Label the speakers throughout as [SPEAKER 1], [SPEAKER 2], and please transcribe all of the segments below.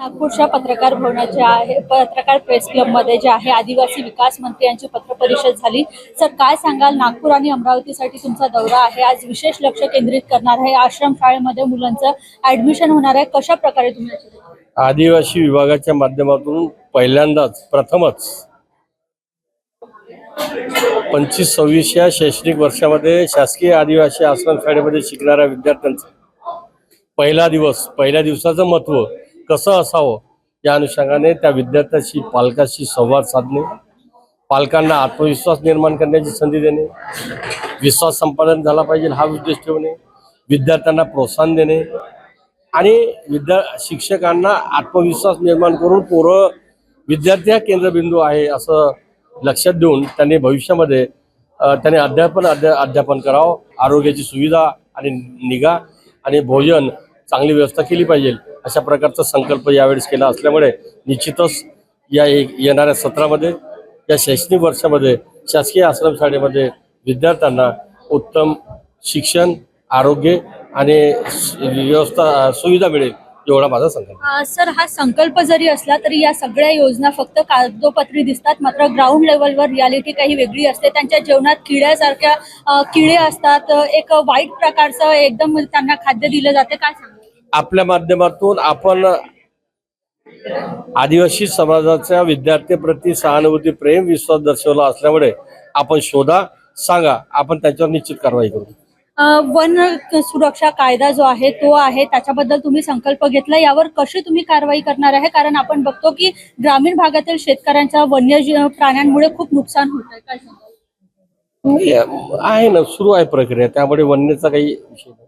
[SPEAKER 1] नागपूरच्या पत्रकार भवनाचे आहे पत्रकार प्रेस क्लबमध्ये जे आहे आदिवासी विकास मंत्री यांची पत्रपरिषद झाली. सर काय सांगाल? नागपूर आणि अमरावतीसाठी तुमचा दौरा आहे. आज विशेष लक्ष केंद्रित करणार आहे. आश्रम शाळेमध्ये मुलांचं ऍडमिशन होणार आहे. कशा प्रकारे तुम्ही
[SPEAKER 2] आदिवासी विभागाच्या माध्यमातून पहिल्यांदाच प्रथमच पंचवीस सव्वीस या शैक्षणिक वर्षामध्ये शासकीय आदिवासी आश्रम शाळेमध्ये शिकणाऱ्या विद्यार्थ्यांचा पहिला दिवस पहिल्या दिवसाचं महत्त्व कसं असावं या अनुषंगाने त्या विद्यार्थ्याशी पालकाशी संवाद साधणे पालकांना आत्मविश्वास निर्माण करण्याची संधी देणे विश्वास संपादन झाला पाहिजे हा उद्देश ठेवणे विद्यार्थ्यांना प्रोत्साहन देणे आणि विद्या शिक्षकांना आत्मविश्वास निर्माण करून पोरं विद्यार्थी हा केंद्रबिंदू आहे असं लक्षात देऊन त्यांनी भविष्यामध्ये त्यांनी अध्यापन अध्या अध्यापन करावं आरोग्याची सुविधा आणि निगा आणि भोजन चांगली व्यवस्था केली पाहिजे. अशा प्रकारचा संकल्प यावेळेस केला असल्यामुळे निश्चितच या येणाऱ्या सत्रामध्ये या शैक्षणिक वर्षामध्ये शासकीय आश्रमशाळेमध्ये विद्यार्थ्यांना उत्तम शिक्षण आरोग्य आणि व्यवस्था सुविधा मिळेल एवढा माझा संकल्प.
[SPEAKER 1] सर हा संकल्प जरी असला तरी या सगळ्या योजना फक्त कागदोपत्री दिसतात मात्र ग्राउंड लेवलवर रियालिटी काही वेगळी असते. त्यांच्या जेवणात किड्यासारख्या किडे असतात. एक वाईट प्रकारचं एकदम त्यांना खाद्य दिलं जाते. काय सांगाल?
[SPEAKER 2] आपल्या माध्यमातून आपण आदिवासी समाजाच्या विद्यार्थ्यांप्रती सहानुभूती प्रेम विश्वास दर्शवला असल्यामुळे आपण शोधा सांगा आपण त्याच्यावर निश्चित कारवाई करू.
[SPEAKER 1] वन सुरक्षा कायदा जो आहे तो आहे त्याच्याबद्दल तुम्ही संकल्प घेतला यावर कशी तुम्ही कारवाई करणार आहे? कारण आपण बघतो की ग्रामीण भागातील शेतकऱ्यांच्या वन्य प्राण्यांमुळे खूप नुकसान होत आहे. काय सांगाल?
[SPEAKER 2] आहे ना सुरू आहे प्रक्रिया त्यामुळे वन्यचा काही विषय नाही.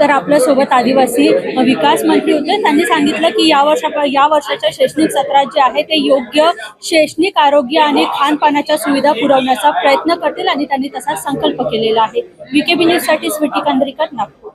[SPEAKER 1] तर आपल्यासोबत आदिवासी विकास मंत्री होते. त्यांनी सांगितलं की या वर्षा या वर्षाच्या शैक्षणिक सत्रात जे आहे ते योग्य शैक्षणिक आरोग्य आणि खानपानाच्या सुविधा पुरवण्याचा प्रयत्न करतील आणि त्यांनी तसा संकल्प केलेला आहे. विकेबी न्यूजसाठी स्वीटी कांद्रीकर नागपूर.